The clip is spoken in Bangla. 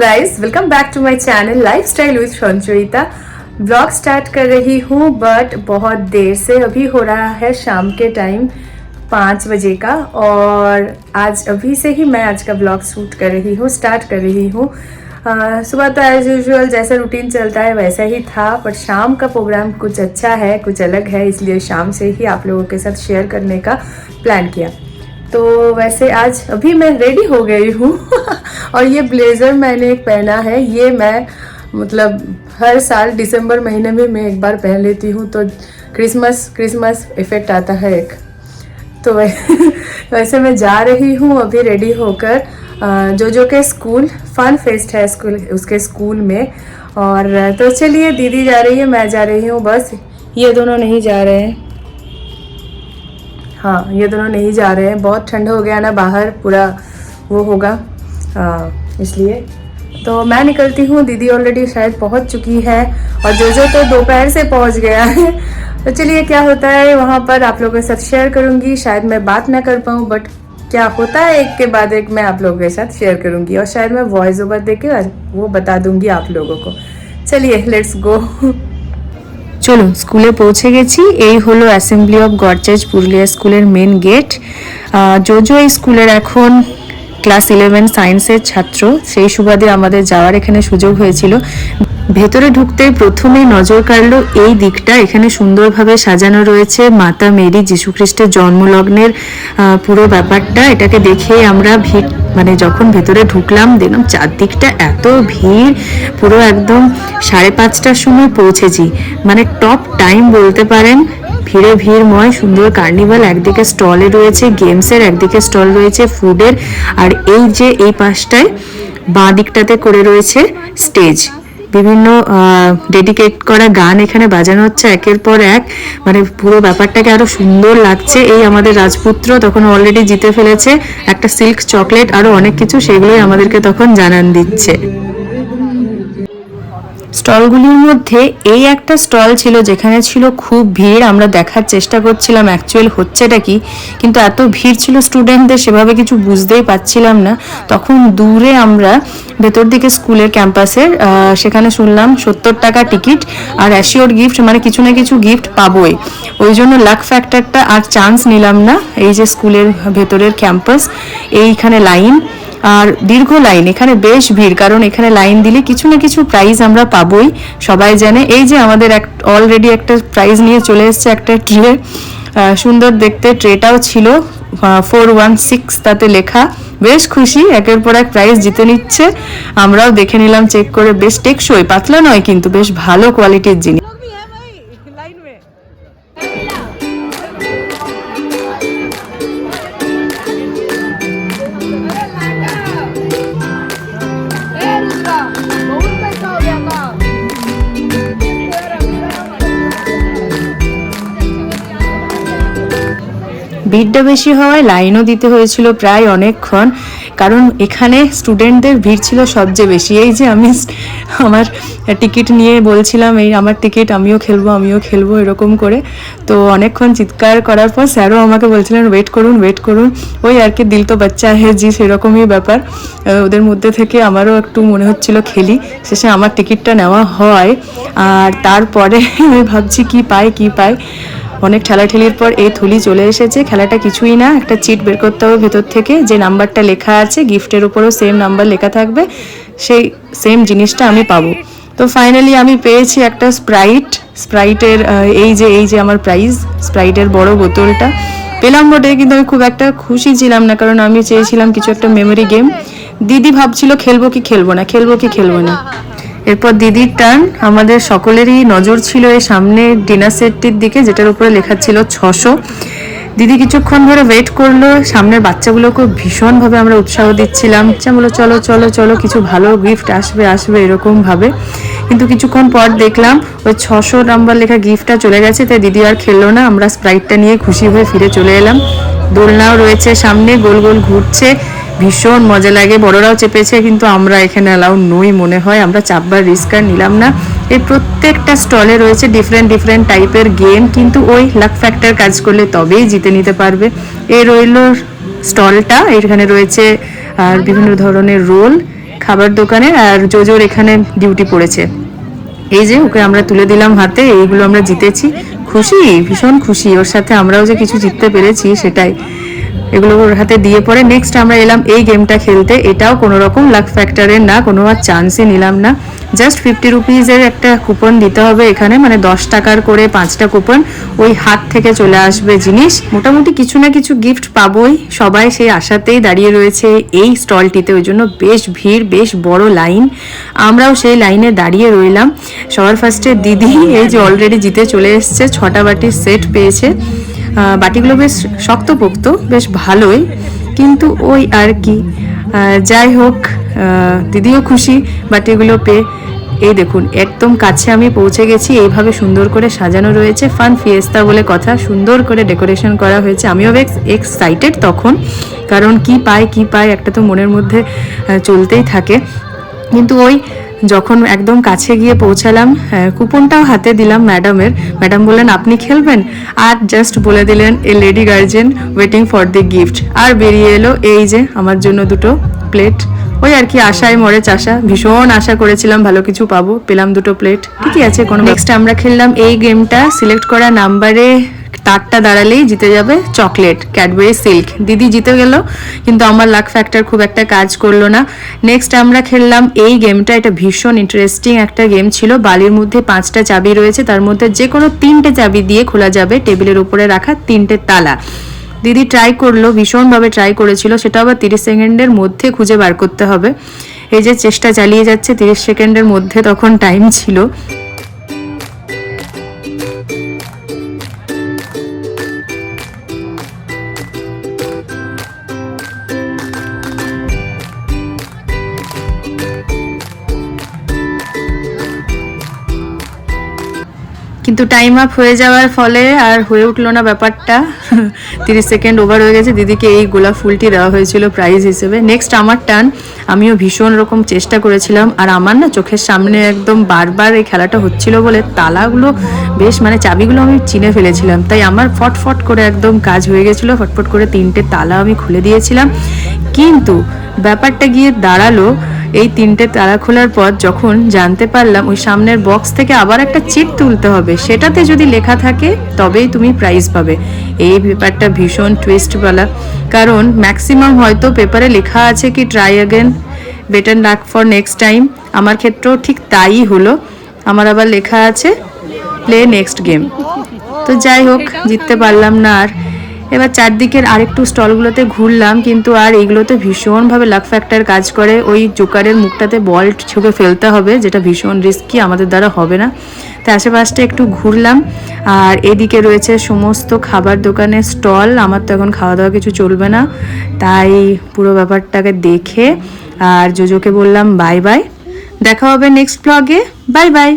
Guys welcome back to my channel lifestyle with Sancharita blog start कर रही हूँ बट बहुत देर से अभी हो रहा है शाम के टाइम पाँच बजे का, और आज अभी से ही मैं आज का ब्लॉग शूट कर रही हूँ स्टार्ट कर रही हूँ। सुबह तो एज यूजुअल जैसा रूटीन चलता है वैसा ही था पर शाम का प्रोग्राम कुछ अच्छा है, कुछ अलग है, इसलिए शाम से ही आप लोगों के साथ शेयर करने का प्लान किया। तो वैसे आज अभी मैं रेडी हो गई हूँ। और ये ब्लेज़र मैंने एक पहना है, ये मैं मतलब हर साल दिसंबर महीने में मैं एक बार पहन लेती हूँ तो क्रिसमस क्रिसमस इफ़ेक्ट आता है एक। तो वै- वैसे मैं जा रही हूँ अभी रेडी होकर जो जो के स्कूल फन फेस्ट है स्कूल, उसके स्कूल में। और तो चलिए, दीदी जा रही है, मैं जा रही हूँ, बस। ये दोनों नहीं जा रहे हैं। हाँ ये दोनों नहीं जा रहे हैं। बहुत ठंड हो गया ना बाहर, पूरा वो होगा। इसलिए। तो मैं निकलती हूँ। दीदी ऑलरेडी शायद पहुँच चुकी है और जो जो तो दोपहर से पहुँच गया है। तो चलिए, क्या होता है? वहाँ पर आप लोगों के साथ शेयर करूँगी। शायद मैं बात ना कर पाऊँ बट क्या होता है? एक के बाद एक मैं आप लोगों के साथ शेयर करूँगी। और शायद मैं वॉइस ओवर दे वो बता दूँगी आप लोगों को। चलिए लेट्स गो চলুন, স্কুলে পৌঁছে গেছি। এই হলো assembly of God church Purulia স্কুলের মেন গেট জোজো এই স্কুলের এখন ক্লাস ইলেভেন সায়েন্সের ছাত্র। সেই সুবাদে আমাদের যাওয়ার এখানে সুযোগ হয়েছিল। ভেতরে ঢুকতেই প্রথমেই নজর কাড়লো এই দিকটা। এখানে সুন্দরভাবে সাজানো রয়েছে মাতা মেরি, যীশুখ্রিস্টের জন্মলগ্নের পুরো ব্যাপারটা। এটাকে দেখেই আমরা ভিড় মানে যখন ভেতরে ঢুকলাম, দেখলাম চারদিকটা এত ভিড়, পুরো একদম সাড়ে পাঁচটার সময় পৌঁছেছি। মানে টপ টাইম বলতে পারেন, ভিড়ে ভিড়ময়, সুন্দর কার্নিভাল একদিকে স্টলে রয়েছে গেমসের একদিকে স্টল রয়েছে ফুডের আর এই যে এই পাশটায় বাঁ দিকটাতে করে রয়েছে স্টেজ বিভিন্ন ডেডিকেট করা গান এখানে বাজানো হচ্ছে। একের পর এক মানে পুরো ব্যাপারটাকে আরও সুন্দর লাগছে। এই আমাদের রাজপুত্র তখন অলরেডি জিতে ফেলেছে। একটা সিল্ক চকলেট আরও অনেক কিছু, সেগুলোই আমাদেরকে তখন জানান দিচ্ছে। স্টলগুলির মধ্যে এই একটা স্টল ছিল যেখানে ছিল খুব ভিড়, আমরা দেখার চেষ্টা করছিলাম অ্যাকচুয়াল হচ্ছেটা কি, কিন্তু এত ভিড় ছিল স্টুডেন্টদের সেভাবে কিছু বুঝতেই পাচ্ছিলাম না। তখন দূরে আমরা ভেতর দিকে স্কুলের ক্যাম্পাসের সেখানে শুনলাম সত্তর টাকা টিকিট আর অ্যাসিওর গিফট মানে কিছু না কিছু গিফট পাবোই। ওই জন্য লাক ফ্যাক্টরটা আর চান্স নিলাম না, এই যে স্কুলের ভেতরের ক্যাম্পাস, এইখানে লাইন আর দীর্ঘ লাইন, এখানে বেশ ভিড়, কারণ এখানে লাইন দিলে কিছু না কিছু প্রাইজ আমরা পাবোই। সবাই জানে, এই যে আমাদের এক অলরেডি একটা প্রাইজ নিয়ে চলে এসছে একটা ট্রে সুন্দর দেখতে ট্রেটাও ছিল ফোর ওয়ান সিক্স তাতে লেখা। বেশ খুশি, একের পর এক প্রাইজ জিতে নিচ্ছে। আমরাও দেখে নিলাম চেক করে, বেশ টেকসই, পাতলা নয় কিন্তু, বেশ ভালো কোয়ালিটির জিনিস। ভিড়টা বেশি হওয়ায় লাইনও দিতে হয়েছিল প্রায় অনেকক্ষণ। কারণ এখানে স্টুডেন্টদের ভিড় ছিল সবচেয়ে বেশি। এই যে আমি আমার টিকিট নিয়ে বলছিলাম, এই আমার টিকিট, আমিও খেলব আমিও খেলব, এরকম করে। তো অনেকক্ষণ চিৎকার করার পর স্যারও আমাকে বলছিলেন ওয়েট করুন ওয়েট করুন। ওই আর কি, দিল তো বাচ্চা হে জি, সেরকমই ব্যাপার। ওদের মধ্যে থেকে আমারও একটু মনে হচ্ছিল খেলি। শেষে আমার টিকিটটা নেওয়া হয়। আর তারপরে আমি ভাবছি কি পাই কি পাই? অনেক ঠেলাঠেলির পর এই থুলি চলে এসেছে। খেলাটা কিছুই না, একটা চিট বের করতে হবে ভেতর থেকে। যে নাম্বারটা লেখা আছে গিফটের উপরও সেম নাম্বার লেখা থাকবে, সেই সেম জিনিসটা আমি পাবো। তো ফাইনালি আমি পেয়েছি একটা স্প্রাইট স্প্রাইটের এই যে এই যে আমার প্রাইজ স্প্রাইটের বড় বোতলটা। পেলাম বটে, কিন্তু আমি খুব একটা খুশি ছিলাম না, কারণ আমি চেয়েছিলাম কিছু একটা মেমোরি গেম দিদি ভাবছিল, খেলব কি খেলব না? খেলব কি খেলব না? এরপর দিদির টার্ন আমাদের সকলেরই নজর ছিল এই সামনে ডিনার সেটটির দিকে, যেটার উপরে লেখা ছিল ছশো। দিদি কিছুক্ষণ ধরে ওয়েট করল, সামনের বাচ্চাগুলোকে ভীষণভাবে আমরা উৎসাহ দিচ্ছিলাম। যে বলো চলো চলো চলো, কিছু ভালো গিফট আসবে আসবে এরকম ভাবে কিন্তু কিছুক্ষণ পর দেখলাম, ওই ছশো নাম্বার লেখা গিফটটা চলে গেছে, তাই দিদি আর খেললো না। আমরা স্প্রাইটটা নিয়ে খুশি হয়ে ফিরে চলে এলাম। দোলনাও রয়েছে সামনে, গোল গোল ঘুরছে। ভীষণ মজা লাগে, বড়রাও চেপেছে, কিন্তু আমরা এখানে অ্যালাউ নই মনে হয়। আমরা চাপবার রিস্ক আর নিলাম না। এই প্রত্যেকটা স্টলে রয়েছে ডিফারেন্ট ডিফারেন্ট টাইপের গেম কিন্তু ওই লাক ফ্যাক্টর কাজ করলে তবেই জিতে নিতে পারবে। এই রইল স্টলটা এখানে রয়েছে, আর বিভিন্ন ধরনের রোল খাবার দোকানে, আর জোজোর এখানে ডিউটি পড়েছে। এই যে, ওকে আমরা তুলে দিলাম হাতে, এইগুলো আমরা জিতেছি। খুশি? ভীষণ খুশি। ওর সাথে আমরাও যে কিছু জিততে পেরেছি, সেটাই। এগুলো ওর হাতে দিয়ে পরে নেক্সট আমরা এলাম এই গেমটা খেলতে। এটাও কোনো রকম লাক ফ্যাক্টরের না, কোনো আর চান্সই নিলাম না। জাস্ট ফিফটি রুপিজের একটা কুপন দিতে হবে এখানে মানে দশ টাকার করে পাঁচটা কুপন ওই হাত থেকে চলে আসবে জিনিস। মোটামুটি কিছু না কিছু গিফট পাবোই। সবাই সেই আশাতেই দাঁড়িয়ে রয়েছে এই স্টলটিতে ওই জন্য বেশ ভিড়, বেশ বড় লাইন আমরাও সেই লাইনে দাঁড়িয়ে রইলাম। সবার ফার্স্টে দিদি, এই যে অলরেডি জিতে চলে এসছে, ছটা বাটির সেট পেয়েছে। বাটিগুলো বেশ শক্তপোক্ত, বেশ ভালোই, কিন্তু ওই আর কি। যাই হোক দিদিও খুশি বাটিগুলো পেয়ে। এই দেখুন, একদম কাছে আমি পৌঁছে গেছি, এইভাবে সুন্দর করে সাজানো রয়েছে ফান ফিয়েস্তা বলে কথা, সুন্দর করে ডেকোরেশন করা হয়েছে। আমিও বেশ এক্সাইটেড তখন, কারণ কি পাই কি পাই একটা তো মনের মধ্যে চলতেই থাকে। কিন্তু ওই যখন একদম কাছে গিয়ে পৌঁছালাম হ্যাঁ, কুপনটাও হাতে দিলাম ম্যাডামের। ম্যাডাম বললেন আপনি খেলবেন? আর জাস্ট বলে দিলেন a lady guardian waiting for the gift আর বেরিয়ে এলো এই যে আমার জন্য দুটো প্লেট ওই আর কি আশায় মরে চাষা। ভীষণ আশা করেছিলাম ভালো কিছু পাবো। পেলাম দুটো প্লেট ঠিকই আছে কোনো নেক্সট আমরা খেললাম এই গেমটা সিলেক্ট করা নাম্বারে তারটা দাঁড়ালেই জিতে যাবে চকলেট ক্যাডবেরি সিল্ক দিদি জিতে গেল, কিন্তু আমার লাক ফ্যাক্টর খুব একটা কাজ করল না। নেক্সট আমরা খেললাম এই গেমটা এটা ভীষণ ইন্টারেস্টিং একটা গেম ছিল। বালির মধ্যে পাঁচটা চাবি রয়েছে, তার মধ্যে যে কোনো তিনটে চাবি দিয়ে খোলা যাবে, টেবিলের উপরে রাখা তিনটে তালা। দিদি ট্রাই করল, ভীষণভাবে ট্রাই করেছিল, সেটা আবার তিরিশ সেকেন্ডের মধ্যে খুঁজে বার করতে হবে। এই যে চেষ্টা চালিয়ে যাচ্ছে, তিরিশ সেকেন্ডের মধ্যে তখন টাইম ছিল। কিন্তু টাইম আপ হয়ে যাওয়ার ফলে আর হয়ে উঠল না ব্যাপারটা। তিরিশ সেকেন্ড ওভার হয়ে গেছে। দিদিকে এই গোলাপ ফুলটি দেওয়া হয়েছিল প্রাইজ হিসেবে। নেক্সট আমার টান আমিও ভীষণ রকম চেষ্টা করেছিলাম। আর আমার না চোখের সামনে একদম বারবার এই খেলাটা হচ্ছিল বলে তালাগুলো বেশ মানে চাবিগুলো আমি চিনে ফেলেছিলাম। তাই আমার ফটফট করে একদম কাজ হয়ে গেছিল। ফটফট করে তিনটে তালা আমি খুলে দিয়েছিলাম। কিন্তু ব্যাপারটা গিয়ে দাঁড়াল এই তিনটে তালা খোলার পর যখন জানতে পারলাম ওই সামনের বক্স থেকে আবার একটা চিট তুলতে হবে। সেটাতে যদি লেখা থাকে, তবেই তুমি প্রাইজ পাবে। এই পেপারটা ভীষণ টুইস্টওয়ালা কারণ ম্যাক্সিমাম হয়তো পেপারে লেখা আছে কি try again better luck for next time আমার ক্ষেত্রেও ঠিক তাই হলো। আমার আবার লেখা আছে প্লে নেক্সট গেম তো যাই হোক, জিততে পারলাম না আর। এবার চারদিকের আরেকটু স্টলগুলোতে ঘুরলাম, কিন্তু আর এইগুলোতে ভীষণভাবে লাক ফ্যাক্টর কাজ করে। ওই জোকারের মুখটাতে বল ছুঁকে ফেলতে হবে, যেটা ভীষণ রিস্কি আমাদের দ্বারা হবে না। তাই আশেপাশটা একটু ঘুরলাম। আর এদিকে রয়েছে সমস্ত খাবার দোকানের স্টল। আমার তো এখন খাওয়া দাওয়া কিছু চলবে না। তাই পুরো ব্যাপারটাকে দেখে আর জোজোকে বললাম, বাই বাই। দেখা হবে নেক্সট ব্লগে বাই বাই।